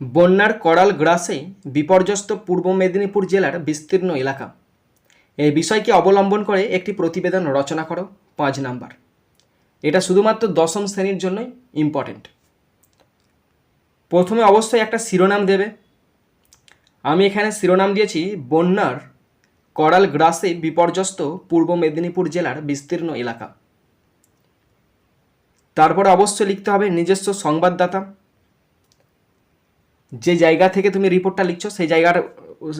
বন্যার করাল গ্রাসে বিপর্যস্ত পূর্ব মেদিনীপুর জেলার বিস্তীর্ণ এলাকা। এই বিষয়কে অবলম্বন করে একটি প্রতিবেদন রচনা করো, পাঁচ নাম্বার। এটা শুধুমাত্র দশম শ্রেণির জন্যই ইম্পর্টেন্ট প্রথমে অবশ্যই একটা শিরোনাম দেবে। আমি এখানে শিরোনাম দিয়েছি, বন্যার করাল গ্রাসে বিপর্যস্ত পূর্ব মেদিনীপুর জেলার বিস্তীর্ণ এলাকা। তারপরে অবশ্যই লিখতে হবে নিজস্ব সংবাদদাতা। যে জায়গা থেকে তুমি রিপোর্টটা লিখছো, সেই জায়গার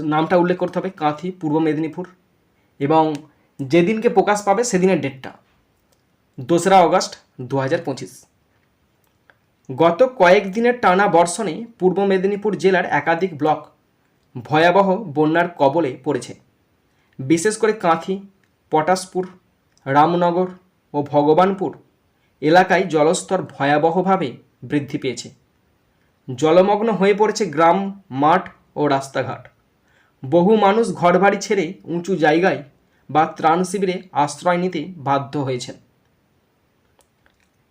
নামটা উল্লেখ করতে হবে, কাঁথি, পূর্ব মেদিনীপুর। এবং যেদিনকে প্রকাশ পাবে, সেদিনের ডেটটা দোসরা অগস্ট দু হাজার পঁচিশ। গত টানা বর্ষণে পূর্ব মেদিনীপুর জেলার একাধিক ব্লক ভয়াবহ বন্যার কবলে পড়েছে। বিশেষ করে কাঁথি, পটাশপুর, রামনগর ও ভগবানপুর এলাকায় জলস্তর ভয়াবহভাবে বৃদ্ধি পেয়েছে। জলমগ্ন হয়ে পড়েছে গ্রাম, মাঠ ও রাস্তাঘাট। বহু মানুষ ঘরবাড়ি ছেড়ে উঁচু জায়গায় বা ত্রাণ শিবিরে আশ্রয় নিতে বাধ্য হয়েছেন।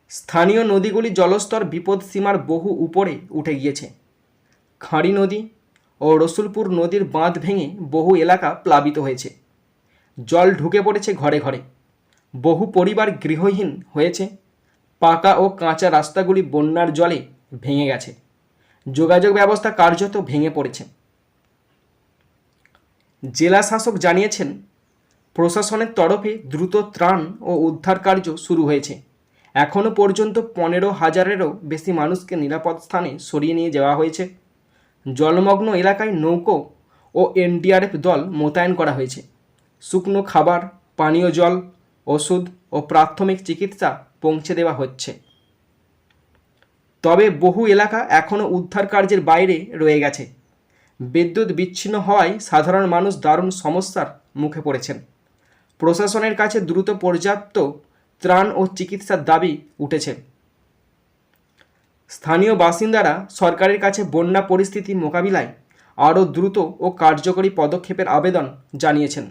স্থানীয় নদীগুলি জলস্তর বিপদসীমার বহু উপরে উঠে গিয়েছে। খাঁড়ি নদী ও রসুলপুর নদীর বাঁধ ভেঙে বহু এলাকা প্লাবিত হয়েছে। জল ঢুকে পড়েছে ঘরে ঘরে। বহু পরিবার গৃহহীন হয়েছে। পাকা ও কাঁচা রাস্তাগুলি বন্যার জলে ভেঙে গেছে। যোগাযোগ ব্যবস্থা কার্যত ভেঙে পড়েছে। জেলা শাসক জানিয়েছেন, প্রশাসনের তরফে দ্রুত ত্রাণ ও উদ্ধার কার্য শুরু হয়েছে। এখনও পর্যন্ত পনেরো হাজারেরও বেশি মানুষকে নিরাপদ স্থানে সরিয়ে নিয়ে যাওয়া হয়েছে। জলমগ্ন এলাকায় নৌকো ও এনডিআরএফ দল মোতায়েন করা হয়েছে। শুকনো খাবার, পানীয় জল, ওষুধ ও প্রাথমিক চিকিৎসা পৌঁছে দেওয়া হচ্ছে। তবে বহু এলাকা এখনও উদ্ধার কার্যের বাইরে রয়ে গেছে। বিদ্যুৎ বিচ্ছিন্ন হওয়ায় সাধারণ মানুষ দারুণ সমস্যার মুখে পড়েছেন। প্রশাসনের কাছে দ্রুত পর্যাপ্ত ত্রাণ ও চিকিৎসার দাবি উঠেছে। স্থানীয় বাসিন্দারা সরকারের কাছে বন্যা পরিস্থিতি মোকাবিলায় আরও দ্রুত ও কার্যকরী পদক্ষেপের আবেদন জানিয়েছেন।